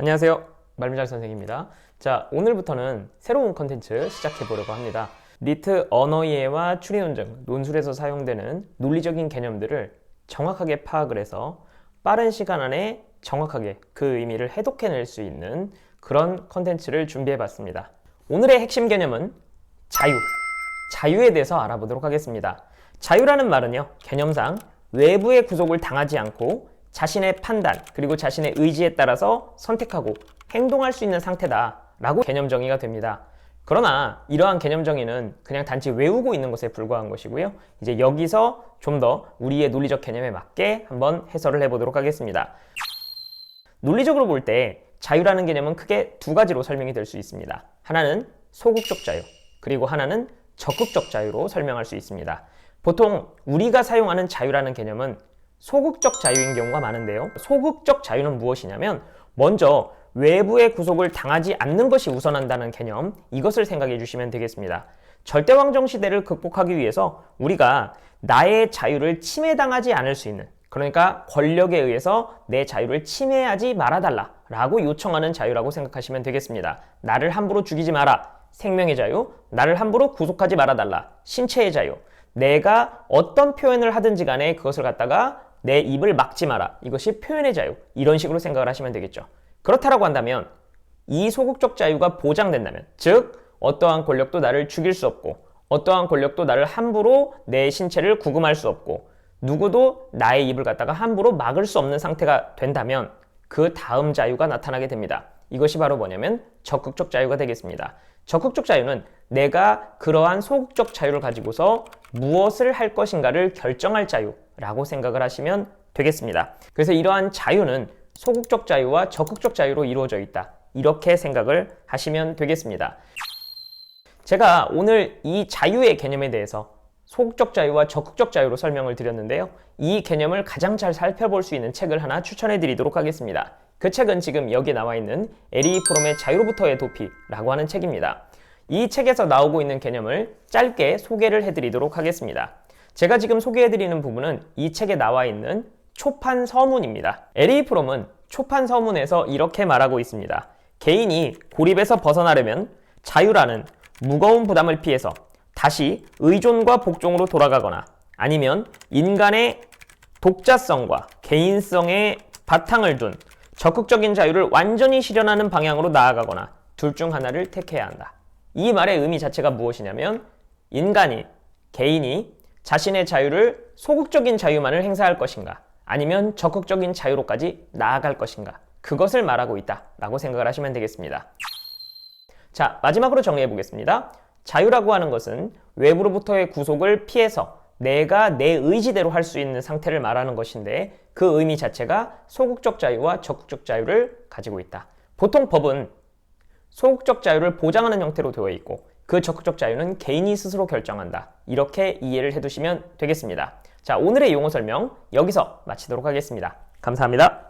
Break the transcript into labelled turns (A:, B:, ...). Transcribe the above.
A: 안녕하세요. 말미잘 선생입니다. 자, 오늘부터는 새로운 컨텐츠 시작해 보려고 합니다. 리트 언어 이해와 추리 논증, 논술에서 사용되는 논리적인 개념들을 정확하게 파악을 해서 빠른 시간 안에 정확하게 그 의미를 해독해낼 수 있는 그런 컨텐츠를 준비해 봤습니다. 오늘의 핵심 개념은 자유. 자유에 대해서 알아보도록 하겠습니다. 자유라는 말은요, 개념상 외부의 구속을 당하지 않고 자신의 판단 그리고 자신의 의지에 따라서 선택하고 행동할 수 있는 상태다라고 개념 정의가 됩니다. 그러나 이러한 개념 정의는 그냥 단지 외우고 있는 것에 불과한 것이고요. 이제 여기서 좀 더 우리의 논리적 개념에 맞게 한번 해설을 해보도록 하겠습니다. 논리적으로 볼 때 자유라는 개념은 크게 두 가지로 설명이 될 수 있습니다. 하나는 소극적 자유, 그리고 하나는 적극적 자유로 설명할 수 있습니다. 보통 우리가 사용하는 자유라는 개념은 소극적 자유인 경우가 많은데요. 소극적 자유는 무엇이냐면 먼저 외부의 구속을 당하지 않는 것이 우선한다는 개념 이것을 생각해 주시면 되겠습니다. 절대왕정 시대를 극복하기 위해서 우리가 나의 자유를 침해당하지 않을 수 있는 그러니까 권력에 의해서 내 자유를 침해하지 말아달라 라고 요청하는 자유라고 생각하시면 되겠습니다. 나를 함부로 죽이지 마라. 생명의 자유, 나를 함부로 구속하지 말아달라. 신체의 자유, 내가 어떤 표현을 하든지 간에 그것을 갖다가 내 입을 막지 마라. 이것이 표현의 자유. 이런 식으로 생각을 하시면 되겠죠. 그렇다라고 한다면 이 소극적 자유가 보장된다면, 즉 어떠한 권력도 나를 죽일 수 없고 어떠한 권력도 나를 함부로 내 신체를 구금할 수 없고 누구도 나의 입을 갖다가 함부로 막을 수 없는 상태가 된다면 그 다음 자유가 나타나게 됩니다. 이것이 바로 뭐냐면 적극적 자유가 되겠습니다. 적극적 자유는 내가 그러한 소극적 자유를 가지고서 무엇을 할 것인가를 결정할 자유라고 생각을 하시면 되겠습니다. 그래서 이러한 자유는 소극적 자유와 적극적 자유로 이루어져 있다. 이렇게 생각을 하시면 되겠습니다. 제가 오늘 이 자유의 개념에 대해서 소극적 자유와 적극적 자유로 설명을 드렸는데요. 이 개념을 가장 잘 살펴볼 수 있는 책을 하나 추천해 드리도록 하겠습니다. 그 책은 지금 여기 나와 있는 에리 프롬의 자유로부터의 도피라고 하는 책입니다. 이 책에서 나오고 있는 개념을 짧게 소개를 해드리도록 하겠습니다. 제가 지금 소개해드리는 부분은 이 책에 나와 있는 초판 서문입니다. 에리 프롬은 초판 서문에서 이렇게 말하고 있습니다. 개인이 고립에서 벗어나려면 자유라는 무거운 부담을 피해서 다시 의존과 복종으로 돌아가거나 아니면 인간의 독자성과 개인성에 바탕을 둔 적극적인 자유를 완전히 실현하는 방향으로 나아가거나 둘 중 하나를 택해야 한다. 이 말의 의미 자체가 무엇이냐면 인간이, 개인이 자신의 자유를 소극적인 자유만을 행사할 것인가 아니면 적극적인 자유로까지 나아갈 것인가 그것을 말하고 있다라고 생각을 하시면 되겠습니다. 자, 마지막으로 정리해 보겠습니다. 자유라고 하는 것은 외부로부터의 구속을 피해서 내가 내 의지대로 할 수 있는 상태를 말하는 것인데 그 의미 자체가 소극적 자유와 적극적 자유를 가지고 있다. 보통 법은 소극적 자유를 보장하는 형태로 되어 있고 그 적극적 자유는 개인이 스스로 결정한다. 이렇게 이해를 해두시면 되겠습니다. 자, 오늘의 용어 설명 여기서 마치도록 하겠습니다. 감사합니다.